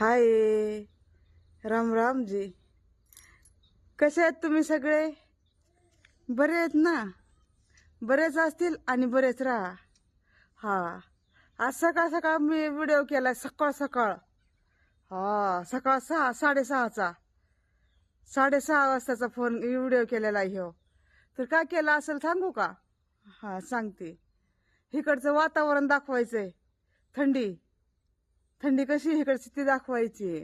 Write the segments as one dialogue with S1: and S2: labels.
S1: हाय राम राम जी. कसे आहेत तुम्ही सगळे? बरे आहेत ना? बरेच असतील आणि बरेच राहा. हा आज सकाळ सकाळ मी व्हिडिओ केला सकाळ सकाळ. हा सकाळ सहा साडेसहाचा. साडेसहा वाजताचा फोन व्हिडिओ केलेला आहे हो तर काय केलं असेल सांगू का? हा सांगते. इकडचं वातावरण दाखवायचंय. थंडी. थंडी कशी इकडची ती दाखवायची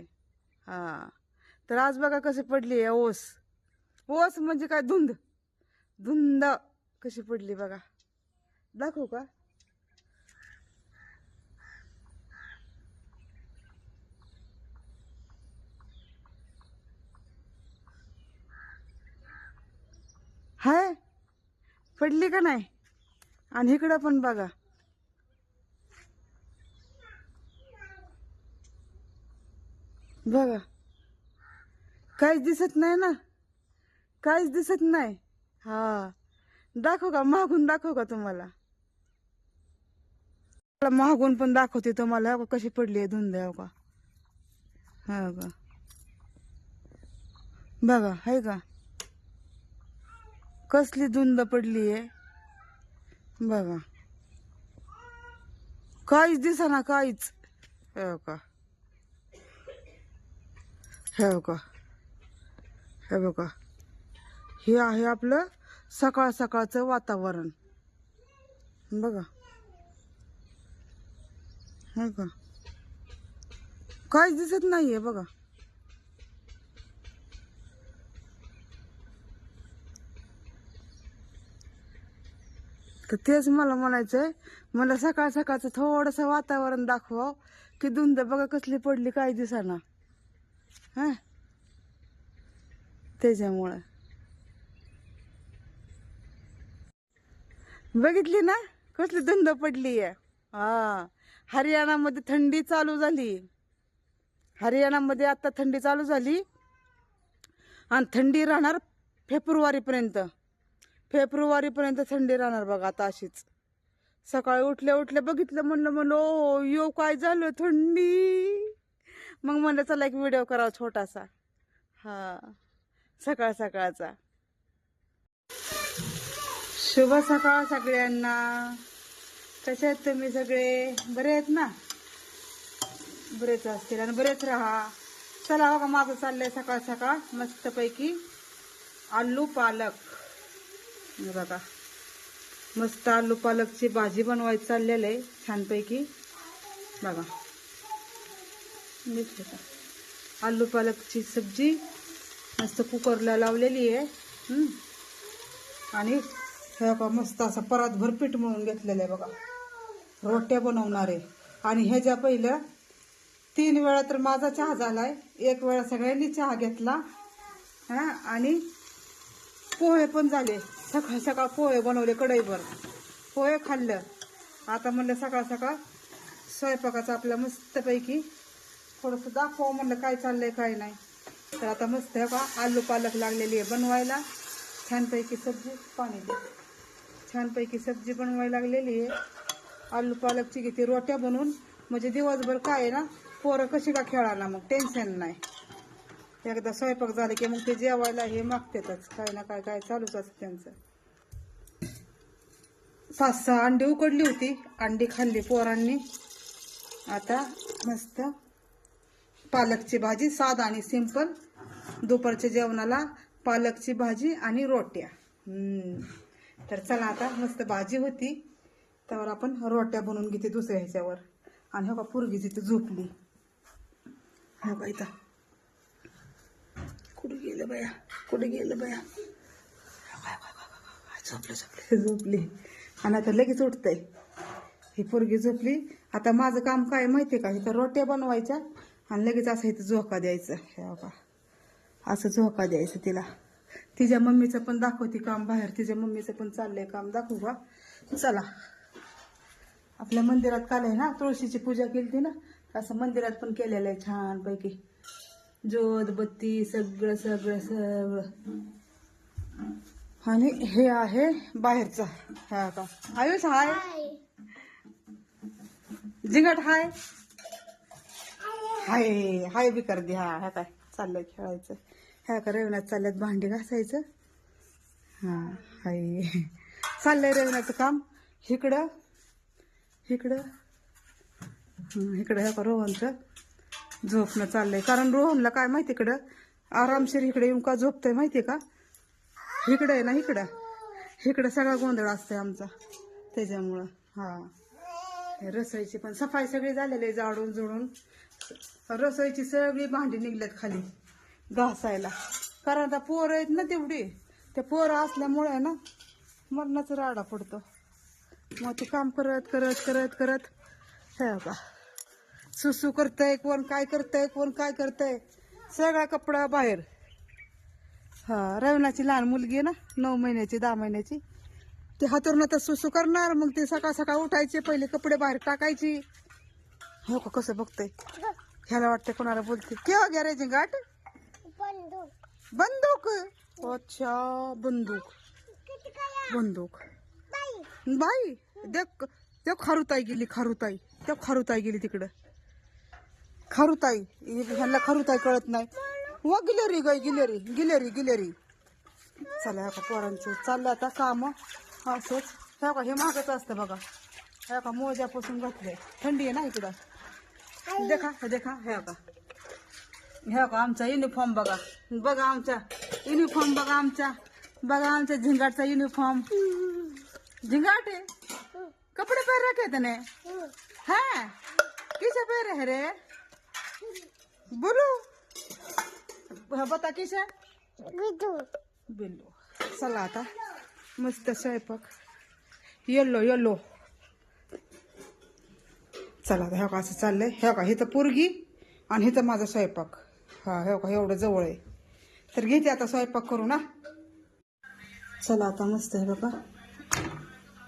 S1: हा. तर आज बघा कशी पडली आहे ओस. ओस म्हणजे काय धुंद. धुंद कशी पडली बघा. दाखवू का? हाय. पडली का नाही? आणि इकडं पण बघा. बघा. काहीच दिसत नाही ना? काहीच दिसत नाही. हा. दाखव का? मागून दाखव का तुम्हाला? महागून मागून पण दाखवते तुम्हाला. कशी पडली आहे धुंद हो का हा का बघा. आहे का? कसली धुंद पडली आहे. बघा. काहीच दिसा काहीच. हो का हे बघा. हे बघा. हे आहे आपलं सकाळ सकाळचं वातावरण. बघा. हे का काहीच दिसत नाहीये बघा. तर तेच मला म्हणायचंय मला सकाळ सकाळचं थोडंसं वातावरण दाखवा की धुंद बघा कसली पडली काही दिसाना. हा. त्याच्यामुळं. बघितली ना? कसली धुंद पडली आहे. हा. हरियाणामध्ये थंडी चालू झाली. हरियाणामध्ये आता थंडी चालू झाली. आणि थंडी राहणार फेब्रुवारीपर्यंत. फेब्रुवारीपर्यंत थंडी राहणार बघा आता अशीच. सकाळी उठल्या उठल्या बघितलं म्हणलं म्हणलं ओ यो काय झालं थंडी? मग म्हणलं चला एक व्हिडिओ करावा छोटासा. हा. सकाळ सकाळचा. शुभ सकाळ सगळ्यांना. कसे आहेत तुम्ही सगळे? बरे आहेत ना? बरेच असतील आणि बरेच राहा. चला बघा माझं चाललंय सकाळ सकाळ. मस्तपैकी आलू पालक. बघा. मस्त आलू पालकची भाजी बनवायची चाललेलं आहे छानपैकी. बघा. नीट ठेवा. आलू पालकची सब्जी मस्त कुकरला लावलेली आहे. आणि हे बघा मस्त असा परातभर पीठ म्हणून घेतलेलं आहे बघा. रोट्या बनवणार आहे. आणि ह्याच्या पहिलं तीन वेळा तर माझा चहा झाला आहे एक वेळा सगळ्यांनी चहा घेतला. हा आणि पोहे पण झाले. सकाळ सकाळ पोहे बनवले कढईभर. पोहे खाल्लं. आता म्हणलं सकाळ सकाळ स्वयंपाकाचा आपल्या मस्तपैकी थोडंसं दाखवा म्हणलं काय चाललंय काय नाही. तर आता मस्त आहे का आलू पालक लागलेली आहे बनवायला. छानपैकी सब्जी पाणी दे. छानपैकी सब्जी बनवायला लागलेली आहे. आलू पालकची किती रोट्या बनवून म्हणजे दिवसभर काय आहे ना पोरं कशी का खेळायला मग टेन्शन नाही. एकदा स्वयंपाक झाले की मग ते जेवायला हे मागतातच. काय ना काय काय चालूच असतं त्यांचं. पाच सहा अंडी उकडली होती. अंडी खाल्ली पोरांनी. आता मस्त पालकची भाजी साध आणि सिंपल. दुपारच्या जेवणाला पालकची भाजी आणि रोट्या. तर चला आता मस्त भाजी होती. त्यावर आपण रोट्या बनवून घेते दुसऱ्या ह्याच्यावर. आणि हो का पोरगी तिथे झोपली. हो का इथं. कुठे गेलं बया? कुठे गेलं बाया? झोपले झोपले झोपली. आणि आता लगेच उठतंय. ही पोरगी झोपली. आता माझं काम काय माहिती का? इथं रोट्या बनवायच्या. आणि लगेच असं इथं झोका द्यायचं. हे बघा असं झोका द्यायचं तिला. तिच्या मम्मीचं पण दाखवते काम बाहेर. तिच्या मम्मीचं पण चाललंय काम. दाखवू का? चला. आपल्या मंदिरात काल आहे ना तुळशीची पूजा केली ना? असं मंदिरात पण केलेलं आहे छानपैकी. ज्योत बत्ती सगळं सगळं सगळं. आणि हे आहे बाहेरचा. हा का? आयुष हाय. जिंगट हाय. हाय हाय बी कर दे. हा ह्या काय? चाललंय खेळायचं. ह्या का रेवणात चालल्यात भांडी घासायचं. हा हाय. चाललंय रेवणाचं काम. इकडं इकडं इकडं ह्या का रोहनचं? झोपणं चाललंय. कारण रोहनला काय माहिती इकडं? आरामशीर इकडे येऊन का झोपतंय माहितीये का? इकडं आहे ना इकडं. इकडं सगळा गोंधळ असतोय आमचा. त्याच्यामुळं हा. रसायची रसोईची पण सफाई सगळी झालेली आहे जाडून जुडून रसोईची सगळी भांडी निघल्यात खाली घासायला. कारण आता पोरं आहेत ना तेवढी. ते पोरं असल्यामुळे ना मरणाचा राडा पडतो. मग ते काम करत करत करत करत. हे बा. सुसू करतंय कोण काय करतंय कोण काय करतंय. सगळा कपडा बाहेर. हा रवणाची लहान मुलगी आहे ना नऊ महिन्याची दहा महिन्याची. ते हातून तर सुसू करणार मग ते सकाळ सकाळ उठायचे पहिले कपडे बाहेर टाकायची. हो का कसं बघतंय? ह्याला वाटतं कोणाला बोलते केव्हा गॅरेजिंग गाठ? बंदूक. अच्छा बंदूक. बंदूक. बाई. देख देख खारुताई गेली खारुताई. देख खारुताई गेली तिकडं. खारुताई ह्यांना खारुताई कळत नाही. व गिलेरी गाय गिलेरी गिलेरी गिलेरी. चला का पोरांचं चाललं आता काम. असंच. ह्या का हे मागच असतं बघा. ह्या का मोज्यापासून घातलंय. थंडी आहे ना इकडं? देखा हे देखा ह्या का? ह्या का आमचा युनिफॉर्म बघा बघा आमचा युनिफॉर्म बघा आमचा बघा आमच्या झिंगाटचा युनिफॉर्म झिंगाट? आहे कपड़े पहन रखे तने? हाँ? किसे पहन है रे? बोलो? हाँ, बता किसे? बिल्लू। चला आता मस्त स्वयंपाक येल्लो येल्लो चला आता ह्या का असं चाललंय? ह्या का? हिथं पोरगी आणि हिथं माझा स्वयंपाक. हा ह्या का? एवढं जवळ आहे. तर घेते आता स्वयंपाक करू ना चला आता मस्त आहे बघा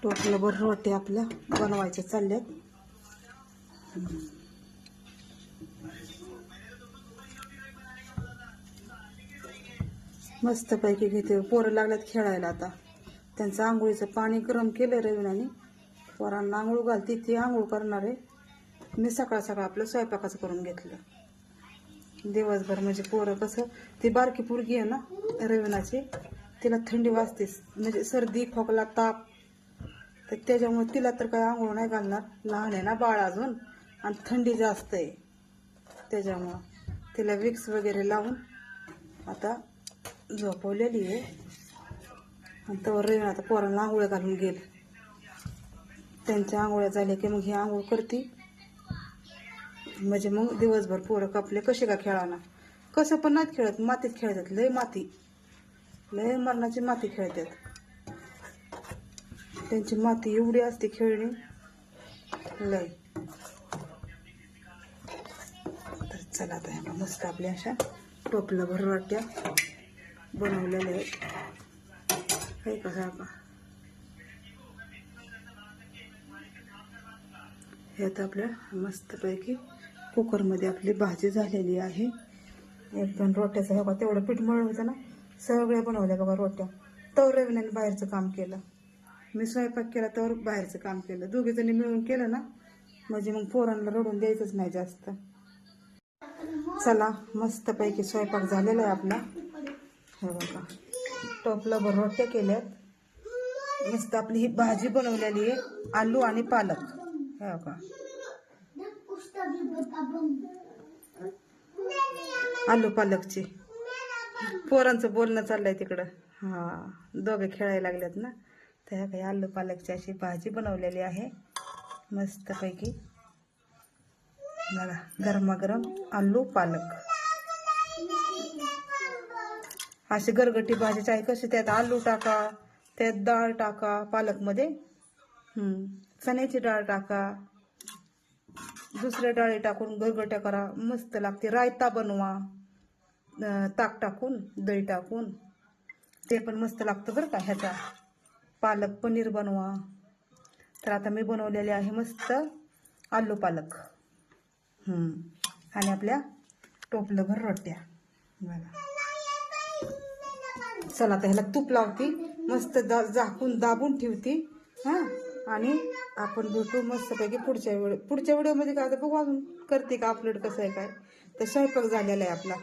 S1: टोटलभर रोटे रोटी आपल्या बनवायच्या चालल्यात. मस्त पैकी घेते. पोरं लागल्यात खेळायला आता. त्यांचं आंघोळीचं पाणी गरम केलं रविनाने. पोरांना आंघोळ घालते ती आंघोळ करणार आहे. मी सकाळ सकाळ आपलं स्वयंपाकाचं करून घेतलं. दिवसभर म्हणजे पोरं कसं ती बारकी पोरगी आहे ना रविनाची तिला थंडी वाजते म्हणजे सर्दी खोकला ताप. तर त्याच्यामुळे तिला तर काही आंघोळ नाही घालणार लहान आहे ना बाळ अजून आणि थंडी जास्त आहे. त्याच्यामुळं तिला विक्स वगैरे लावून आता झोपवलेली आहे. आणि तर रेण आता पोरांना आंघोळ्या घालून गेल. त्यांच्या आंघोळ्या झाल्या की मग ही आंघोळ करते. म्हणजे मग दिवसभर पोरं कापले कसे का खेळाना? कसं पण नाहीत खेळत मातीत खेळतात लय माती. लय मरणाची माती खेळतात. त्यांची माती एवढी असते खेळणी. लय. तर चला आता मस्त आपल्या अशा टोपला भर वाट्या बनवलेल्या आहेत. हे कसं का हे आता आपल्या मस्तपैकी कुकरमध्ये आपली भाजी झालेली आहे. एक दोन रोट्याचं हे बघा तेवढं पीठ मळलं होतं ना सगळ्या बनवल्या बघा रोट्या. तर रविनाने बाहेरचं काम केलं. मी स्वयंपाक केला तर बाहेरचं काम केलं. दोघीजणी मिळून केलं ना म्हणजे मग पोरांना रडून द्यायचंच नाही जास्त. चला मस्तपैकी स्वयंपाक झालेला आहे आपला. हे बघा टोपला भर रोट्या केल्यात. मस्त आपली ही भाजी बनवलेली आहे आलू आणि पालक. हे बघा. आलू पालकची. पोरांचं बोलणं चाललंय तिकडं. हा दोघे खेळायला लागल्यात ना. त्या काही आलू पालकची अशी भाजी बनवलेली आहे. मस्तपैकी. बघा गरमागरम आलू पालक. अशी गरगटी भाजी आहे. कशी त्यात आलू टाका त्यात डाळ टाका पालकमध्ये. चण्याची डाळ टाका. दुसऱ्या डाळी टाकून घरगट्या करा. मस्त लागते. रायता बनवा. ताक टाकून दही टाकून. ते पण मस्त लागतं बरं का ह्याचा. पालक पनीर बनवा. तर आता मी बनवलेले आहे मस्त आलू पालक. आणि आपल्या टोपलंभर रोट्या. बघा. चला आता ह्याला तूप लावते. मस्त दा झाकून दाबून ठेवते. हां. आणि आपण भेटू मस्तपैकी पुढच्या वेळ पुढच्या व्हिडिओमध्ये काय आता बघू अजून करते का अपलोड कसं आहे काय. तर स्वयंपाक झालेला आहे आपला.